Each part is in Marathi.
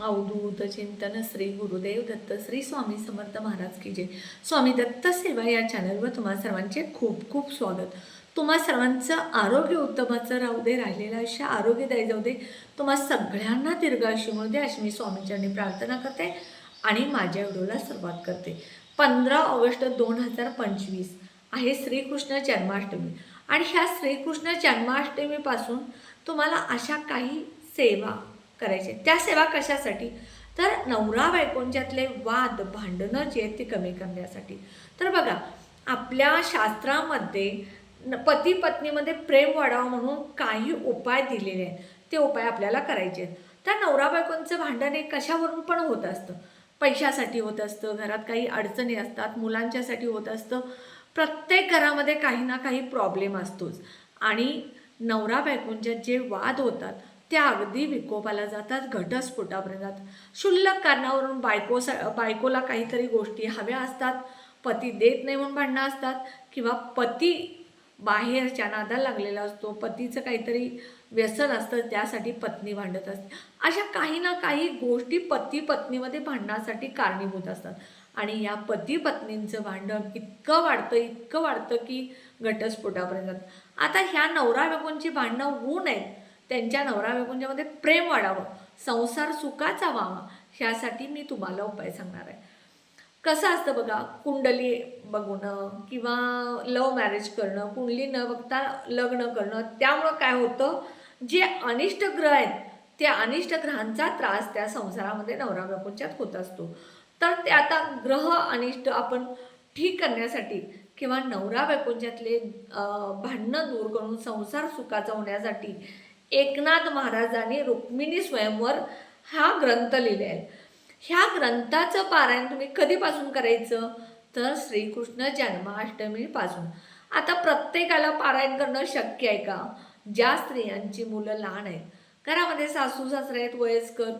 अवधूत चिंतन श्री गुरुदेव दत्त श्री स्वामी समर्थ महाराज की जय. स्वामी दत्त सेवा या चॅनलवर तुम्हा सर्वांचे खूप खूप स्वागत. तुम्हा सर्वांचं आरोग्य उत्तमाचं राहू दे राहिलेलं आयुष्य आरोग्यदायी जाऊ दे. तुम्हा सगळ्यांना दीर्घ आयुष्य मिळू दे अशी मी स्वामींच्यानी प्रार्थना करते आणि माझ्या व्हिडिओला सुरुवात करते. पंधरा ऑगस्ट दोन हजार पंचवीस आहे श्रीकृष्ण जन्माष्टमी. आणि ह्या श्रीकृष्ण जन्माष्टमीपासून तुम्हाला अशा काही सेवा करायचे. त्या सेवा कशासाठी? तर नवरा बायकोंच्यातले वाद भांडणं जे आहेत ते कमी करण्यासाठी. तर बघा आपल्या शास्त्रामध्ये पती पत्नीमध्ये प्रेम वाढावं म्हणून काही उपाय दिलेले आहेत. ते उपाय आपल्याला करायचे आहेत. तर नवरा बायकोंचं भांडण हे कशावरून पण होत असतं? पैशासाठी होत असतं घरात काही अडचणी असतात मुलांच्यासाठी होत असतं. प्रत्येक घरामध्ये काही ना काही प्रॉब्लेम असतोच. आणि नवरा बायकोंच्यात जे वाद होतात त्या अगदी विकोपाला जातात घटस्फोटापर्यंत जातात. क्षुल्लक कारणावरून बायको बायकोला काहीतरी गोष्टी हव्या असतात. पती देत नाही म्हणून भांडणं असतात किंवा पती बाहेरच्या नादाला लागलेला असतो. पतीचं काहीतरी व्यसन असतं त्यासाठी पत्नी भांडत असते. अशा काही ना काही गोष्टी पती पत्नीमध्ये भांडणासाठी कारणीभूत असतात. आणि या पती पत्नींचं भांडण इतकं वाढतं इतकं वाढतं की घटस्फोटापर्यंत आता ह्या नवरा बायकोंची भांडणं होऊ नयेत. त्यांच्या नवरा बायकोंच्यामध्ये प्रेम वाढावं संसार सुखाचा व्हावा ह्यासाठी मी तुम्हाला उपाय सांगणार आहे. कसं असतं बघा कुंडली बघणं किंवा लव मॅरेज करणं कुंडली न बघता लग्न करणं त्यामुळं काय होतं जे अनिष्ट ग्रह आहेत त्या अनिष्ट ग्रहांचा त्रास त्या संसारामध्ये नवरा बायकोंच्यात होत असतो. तर ते आता ग्रह अनिष्ट आपण ठीक करण्यासाठी किंवा नवरा बायकोंच्यातले भांडणं दूर करून संसार सुखाचा होण्यासाठी एकनाथ महाराजांनी रुक्मिणी स्वयंवर हा ग्रंथ लिहिले आहे ह्या ग्रंथाचं पारायण तुम्ही कधीपासून करायचं? तर श्रीकृष्ण जन्माष्टमीपासून आता प्रत्येकाला पारायण करणं शक्य आहे का? ज्या स्त्रियांची मुलं लहान आहेत. घरामध्ये सासू सासरे आहेत वयस्कर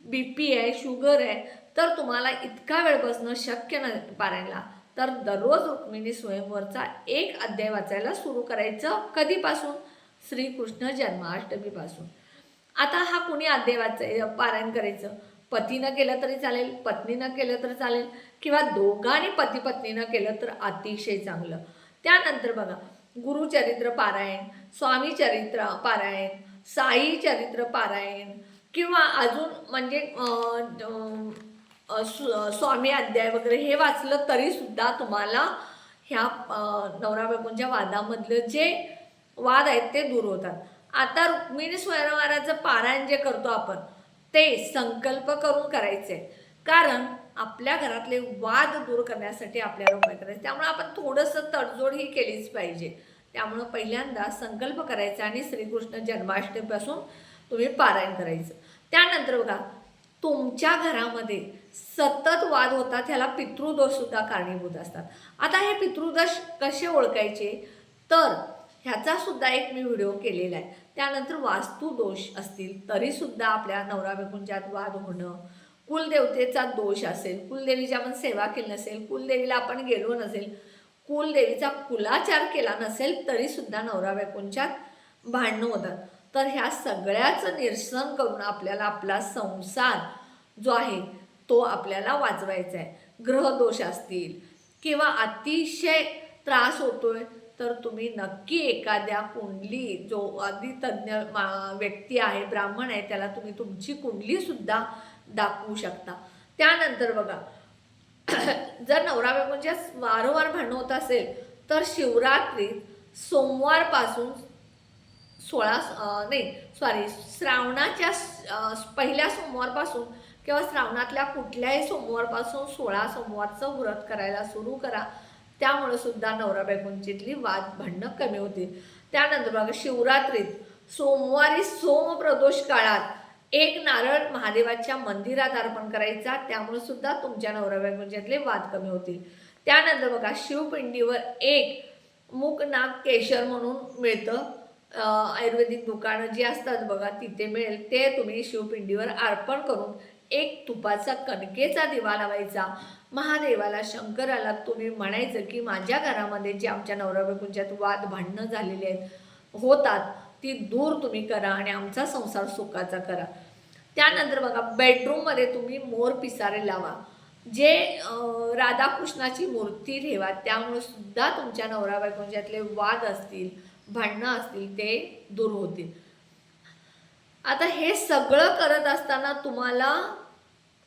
बी पी आहे शुगर आहे तर तुम्हाला इतका वेळ बसणं शक्य नाही पारायणला. तर दररोज रुक्मिणी स्वयंवरचा एक अध्याय वाचायला सुरू करायचं कधीपासून? श्रीकृष्ण जन्माष्टमीपासून आता हा कुणी अध्याय पारायण करायचं? पतीनं केलं तरी चालेल पत्नीनं केलं तर चालेल किंवा दोघांनी पती पत्नीनं केलं तर अतिशय चांगलं. त्यानंतर बघा गुरुचरित्र पारायण स्वामी चरित्र पारायण साई चरित्र पारायण किंवा अजून म्हणजे स्वामी अध्याय वगैरे हे वाचलं तरीसुद्धा तुम्हाला ह्या नवरा बायकोंच्या वादामधलं जे वाद आहेत ते दूर होतात. आता रुक्मिणी स्वयंवराचं पारायण जे करतो आपण ते संकल्प करून करायचे. कारण आपल्या घरातले वाद दूर करण्यासाठी आपल्याला उपाय करायचे. त्यामुळे आपण थोडंसं तडजोड ही केलीच पाहिजे. त्यामुळं पहिल्यांदा संकल्प करायचा आणि श्रीकृष्ण जन्माष्टमीपासून तुम्ही पारायण करायचं. त्यानंतर बघा तुमच्या घरामध्ये सतत वाद होतात ह्याला पितृदोषसुद्धा कारणीभूत असतात. आता हे पितृदोष कसे ओळखायचे? तर ह्याचा सुद्धा एक मी व्हिडिओ केलेला आहे. त्यानंतर वास्तू दोष असतील तरीसुद्धा आपल्या नवरा बायकोंच्यात वाद होणं कुलदेवतेचा दोष असेल कुलदेवीची आपण सेवा केली नसेल कुलदेवीला आपण गेलो नसेल कुलदेवीचा कुलाचार केला नसेल तरीसुद्धा नवरा बायकोंच्यात भांडणं होतात. तर ह्या सगळ्याचं निरसन करून आपल्याला आपला संसार जो आहे तो आपल्याला वाचवायचा आहे. ग्रहदोष असतील किंवा अतिशय त्रास होतोय तर तुम्ही नक्की एखाद्या कुंडली जो अगदी तज्ज्ञ मा- व्यक्ती आहे ब्राह्मण आहे त्याला तुम्ही तुमची कुंडली सुद्धा दाखवू शकता. त्यानंतर बघा जर नवरा बायकोंच्या म्हणजे वारंवार भांडण होत असेल तर शिवरात्रीत सोमवारपासून सोळा नाही सॉरी श्रावणाच्या पहिल्या सोमवारपासून किंवा श्रावणातल्या कुठल्याही सोमवारपासून सोळा सोमवारचं व्रत करायला सुरू करा. त्यामुळे सुद्धा नवरा बायकोंचीतली वाद भांडणं कमी होतील त्यानंतर बघा शिवरात्रीत सोमवारी सोमप्रदोष काळात एक नारळ महादेवाच्या मंदिरात अर्पण करायचा. त्यामुळे सुद्धा तुमच्या नवरा बायकोंच्यातले वाद कमी होतील. त्यानंतर बघा शिवपिंडीवर एक मूक नाक केशर म्हणून मिळतं. आयुर्वेदिक दुकानं जी असतात बघा तिथे मिळेल. ते तुम्ही शिवपिंडीवर अर्पण करून एक तुपाचा कणकेचा दिवा लावायचा. महादेवाला शंकराला तुम्ही म्हणायचं की माझ्या घरामध्ये जे आमच्या नवरा बायकोंच्यात वाद भांडणं झालेली आहेत होतात ती दूर तुम्ही करा आणि आमचा संसार सुखाचा करा. त्यानंतर बघा बेडरूममध्ये तुम्ही मोर पिसारे लावा. जे राधाकृष्णाची मूर्ती ठेवा त्यामुळे सुद्धा तुमच्या नवरा बायकोंच्यातले वाद असतील भांडणं असतील ते दूर होतील. आता हे सगळं करत असताना तुम्हाला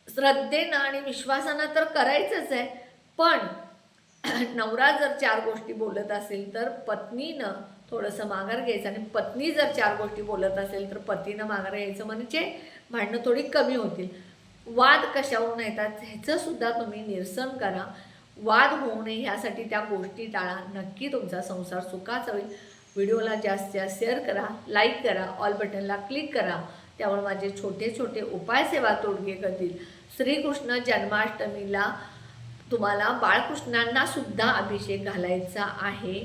श्रद्धेनं आणि विश्वासानं तर करायचंच आहे. पण नवरा जर चार गोष्टी बोलत असेल तर पत्नीनं थोडंसं माघार घ्यायचं आणि पत्नी जर चार गोष्टी बोलत असेल तर पतीनं माघार घ्यायचं म्हणजे भांडणं थोडी कमी होतील. वाद कशावरून येतात ह्याचं सुद्धा तुम्ही निरसन करा. वाद होऊ नये ह्यासाठी त्या गोष्टी टाळा. नक्की तुमचा संसार सुखाचा होईल. व्हिडिओला जास्त जास्त शेअर करा लाईक करा ऑल बटनला क्लिक करा. त्यामुळे माझे छोटे छोटे उपाय सेवा तोडगे करतील. श्रीकृष्ण जन्माष्टमीला तुम्हाला बाळकृष्णांना सुद्धा अभिषेक घालायचा आहे.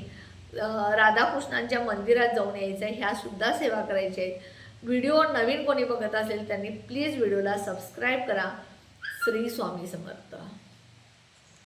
राधाकृष्णांच्या मंदिरात जाऊन यायचं आहे ह्या सुद्धा सेवा करायच्या आहेत. व्हिडिओ नवीन कोणी बघत असेल त्यांनी प्लीज व्हिडिओला सबस्क्राईब करा. श्री स्वामी समर्थ.